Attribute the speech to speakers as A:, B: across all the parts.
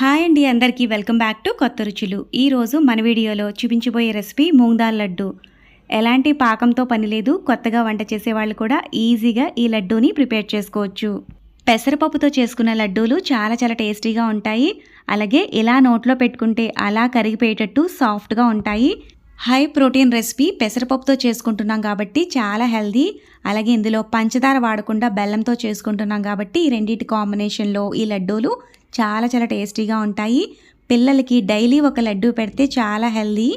A: Hi అండి అందరికీ welcome back to కొత్త రుచులు. ఈరోజు మన వీడియోలో చూపించబోయే రెసిపీ మూంగ్దాల్ లడ్డు. ఎలాంటి పాకంతో పని లేదు కొత్తగా వంట చేసే వాళ్ళు కూడా ఈజీగా ఈ లడ్డూని ప్రిపేర్ చేసుకోవచ్చు. పెసరపప్పుతో చేసుకున్న లడ్డూలు చాలా చాలా టేస్టీగా ఉంటాయి. అలాగే ఇలా నోట్లో పెట్టుకుంటే అలా కరిగిపోయేటట్టు సాఫ్ట్గా ఉంటాయి. హై ప్రోటీన్ రెసిపీ పెసరపప్పుతో చేసుకుంటున్నాం కాబట్టి చాలా హెల్దీ. అలాగే ఇందులో పంచదార వాడకుండా బెల్లంతో చేసుకుంటున్నాం కాబట్టి ఈ రెండింటి కాంబినేషన్లో ఈ లడ్డూలు చాలా చాలా టేస్టీగా ఉంటాయి. పిల్లలకి డైలీ ఒక లడ్డూ పెడితే చాలా హెల్దీ.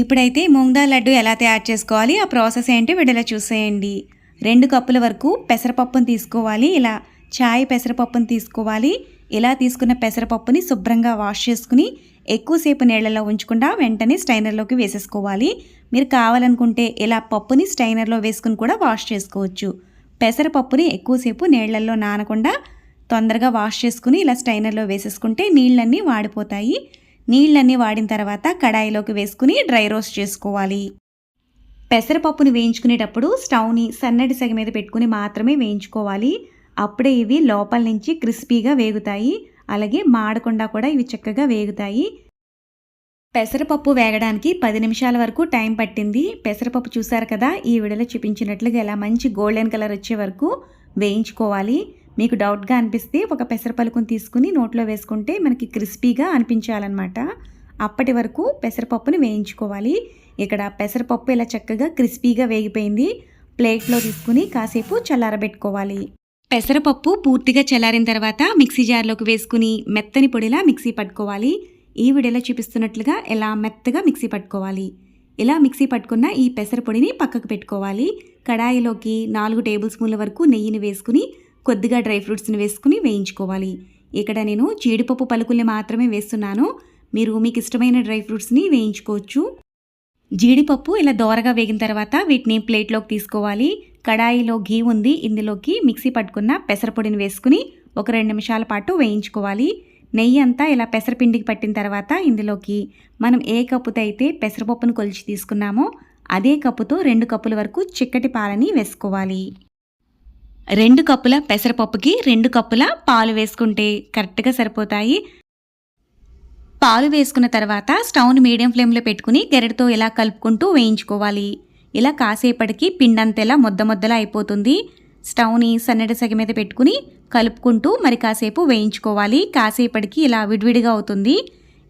A: ఇప్పుడైతే మూంగ్ లడ్డు ఎలా తయారు చేసుకోవాలి ఆ ప్రాసెస్ ఏంటి వీడియోలో చూసేయండి. రెండు కప్పుల వరకు పెసరపప్పును తీసుకోవాలి ఇలా చాయ్ పెసరపప్పును తీసుకోవాలి. ఇలా తీసుకున్న పెసరపప్పుని శుభ్రంగా వాష్ చేసుకుని ఎక్కువసేపు నీళ్ళలో ఉంచకుండా వెంటనే స్టైనర్లోకి వేసేసుకోవాలి. మీరు కావాలనుకుంటే ఇలా పప్పుని స్టైనర్లో వేసుకుని కూడా వాష్ చేసుకోవచ్చు. పెసరపప్పుని ఎక్కువసేపు నీళ్ళల్లో నానకుండా తొందరగా వాష్ చేసుకుని ఇలా స్టైనర్లో వేసేసుకుంటే నీళ్ళన్నీ వాడిపోతాయి. నీళ్ళన్నీ వాడిన తర్వాత కడాయిలోకి వేసుకుని డ్రై రోస్ట్ చేసుకోవాలి. పెసరపప్పుని వేయించుకునేటప్పుడు స్టవ్ని సన్నటి సగ మీద పెట్టుకుని మాత్రమే వేయించుకోవాలి. అప్పుడే ఇవి లోపల నుంచి క్రిస్పీగా వేగుతాయి. అలాగే మాడకుండా కూడా ఇవి చక్కగా వేగుతాయి. పెసరపప్పు వేగడానికి పది నిమిషాల వరకు టైం పట్టింది. పెసరపప్పు చూసారు కదా ఈ వీడియోలో చూపించినట్లుగా ఇలా మంచి గోల్డెన్ కలర్ వచ్చే వరకు వేయించుకోవాలి. మీకు డౌట్గా అనిపిస్తే ఒక పెసర పలుకుని తీసుకుని నోట్లో వేసుకుంటే మనకి క్రిస్పీగా అనిపించాలన్నమాట. అప్పటి వరకు పెసరపప్పుని వేయించుకోవాలి. ఇక్కడ పెసరపప్పు ఇలా చక్కగా క్రిస్పీగా వేగిపోయింది. ప్లేట్లో తీసుకుని కాసేపు చల్లారబెట్టుకోవాలి. పెసరపప్పు పూర్తిగా చల్లారిన తర్వాత మిక్సీ జార్లోకి వేసుకుని మెత్తని పొడిలా మిక్సీ పట్టుకోవాలి. ఈ వీడియోలో చూపిస్తున్నట్లుగా ఎలా మెత్తగా మిక్సీ పట్టుకోవాలి. ఇలా మిక్సీ పట్టుకున్న ఈ పెసర పొడిని పక్కకు పెట్టుకోవాలి. కడాయిలోకి నాలుగు టేబుల్ స్పూన్ల వరకు నెయ్యిని వేసుకుని కొద్దిగా డ్రై ఫ్రూట్స్ని వేసుకుని వేయించుకోవాలి. ఇక్కడ నేను జీడిపప్పు పలుకుల్ని మాత్రమే వేస్తున్నాను. మీరు మీకు ఇష్టమైన డ్రై ఫ్రూట్స్ని వేయించుకోవచ్చు. జీడిపప్పు ఇలా దోరగా వేగిన తర్వాత వీటిని ప్లేట్లోకి తీసుకోవాలి. కడాయిలో ఘీ ఉంది. ఇందులోకి మిక్సీ పట్టుకున్న పెసరపొడిని వేసుకుని ఒక రెండు నిమిషాల పాటు వేయించుకోవాలి. నెయ్యి అంతా ఇలా పెసరపిండికి పట్టిన తర్వాత ఇందులోకి మనం ఏ కప్పుతో అయితే పెసరపప్పును కొలిచి తీసుకున్నామో అదే కప్పుతో రెండు కప్పుల వరకు చిక్కటి పాలని వేసుకోవాలి. రెండు కప్పుల పెసరపప్పుకి రెండు కప్పుల పాలు వేసుకుంటే కరెక్ట్గా సరిపోతాయి. పాలు వేసుకున్న తర్వాత స్టవ్ను మీడియం ఫ్లేమ్లో పెట్టుకుని గెరటితో ఇలా కలుపుకుంటూ వేయించుకోవాలి. ఇలా కాసేపటికి పిండంతెలా ముద్ద ముద్దలా అయిపోతుంది. స్టవ్ని సన్నటి సగ మీద పెట్టుకుని కలుపుకుంటూ మరి కాసేపు వేయించుకోవాలి. కాసేపటికి ఇలా విడివిడిగా అవుతుంది.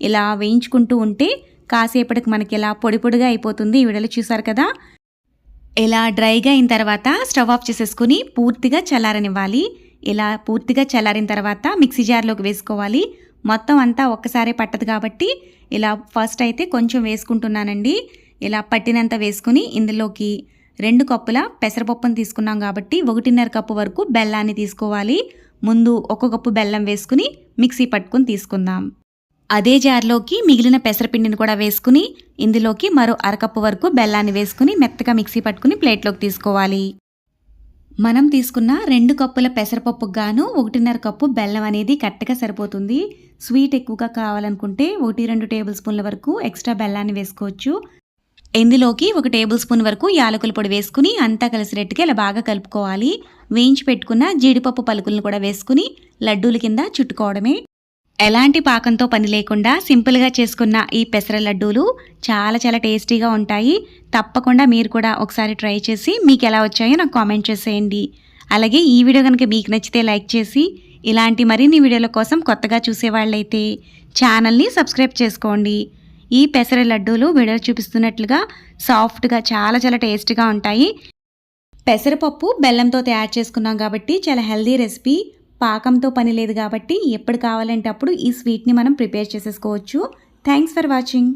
A: ఇలా వేయించుకుంటూ ఉంటే కాసేపటికి మనకి ఇలా పొడి పొడిగా అయిపోతుంది. ఈ విడలు చూసారు కదా? ఇలా డ్రైగా అయిన తర్వాత స్టవ్ ఆఫ్ చేసేసుకుని పూర్తిగా చల్లారనివ్వాలి. ఇలా పూర్తిగా చల్లారిన తర్వాత మిక్సీ జార్లోకి వేసుకోవాలి. మొత్తం అంతా ఒక్కసారే పట్టదు కాబట్టి ఇలా ఫస్ట్ అయితే కొంచెం వేసుకుంటున్నానండి. ఇలా పట్టినంత వేసుకుని ఇందులోకి రెండు కప్పుల పెసరపప్పును తీసుకున్నాం కాబట్టి ఒకటిన్నర కప్పు వరకు బెల్లాన్ని తీసుకోవాలి. ముందు ఒక కప్పు బెల్లం వేసుకుని మిక్సీ పట్టుకుని తీసుకుందాం. అదే జార్లోకి మిగిలిన పెసరపిండిని కూడా వేసుకుని ఇందులోకి మరో అరకప్పు వరకు బెల్లాన్ని వేసుకుని మెత్తగా మిక్సీ పట్టుకుని ప్లేట్లోకి తీసుకోవాలి. మనం తీసుకున్న రెండు కప్పుల పెసరపప్పుకు గాను ఒకటిన్నర కప్పు బెల్లం అనేది కరెక్ట్గా సరిపోతుంది. స్వీట్ ఎక్కువగా కావాలనుకుంటే ఒకటి రెండు టేబుల్ స్పూన్ల వరకు ఎక్స్ట్రా బెల్లాన్ని వేసుకోవచ్చు. ఇందులోకి ఒక టేబుల్ స్పూన్ వరకు యాలకుల పొడి వేసుకుని అంతా కలిసినట్టుగా ఇలా బాగా కలుపుకోవాలి. వేయించి పెట్టుకున్న జీడిపప్పు పలుకులను కూడా వేసుకుని లడ్డూల కింద చుట్టుకోవడమే. ఎలాంటి పాకంతో పని లేకుండా సింపుల్గా చేసుకున్న ఈ పెసర లడ్డూలు చాలా చాలా టేస్టీగా ఉంటాయి. తప్పకుండా మీరు కూడా ఒకసారి ట్రై చేసి మీకు ఎలా వచ్చాయో నాకు కామెంట్ చేసేయండి. అలాగే ఈ వీడియో కనుక మీకు నచ్చితే లైక్ చేసి ఇలాంటి మరిన్ని వీడియోల కోసం కొత్తగా చూసేవాళ్ళైతే ఛానల్ని సబ్స్క్రైబ్ చేసుకోండి. ఈ పెసర లడ్డూలు వీడియో చూపిస్తున్నట్లుగా సాఫ్ట్గా చాలా చాలా టేస్ట్గా ఉంటాయి. పెసరపప్పు బెల్లంతో తయారు చేసుకున్నాం కాబట్టి చాలా హెల్దీ రెసిపీ. పాకంతో పని లేదు కాబట్టి ఎప్పుడు కావాలంటే అప్పుడు ఈ స్వీట్ని మనం ప్రిపేర్ చేసేసుకోవచ్చు. Thanks for watching.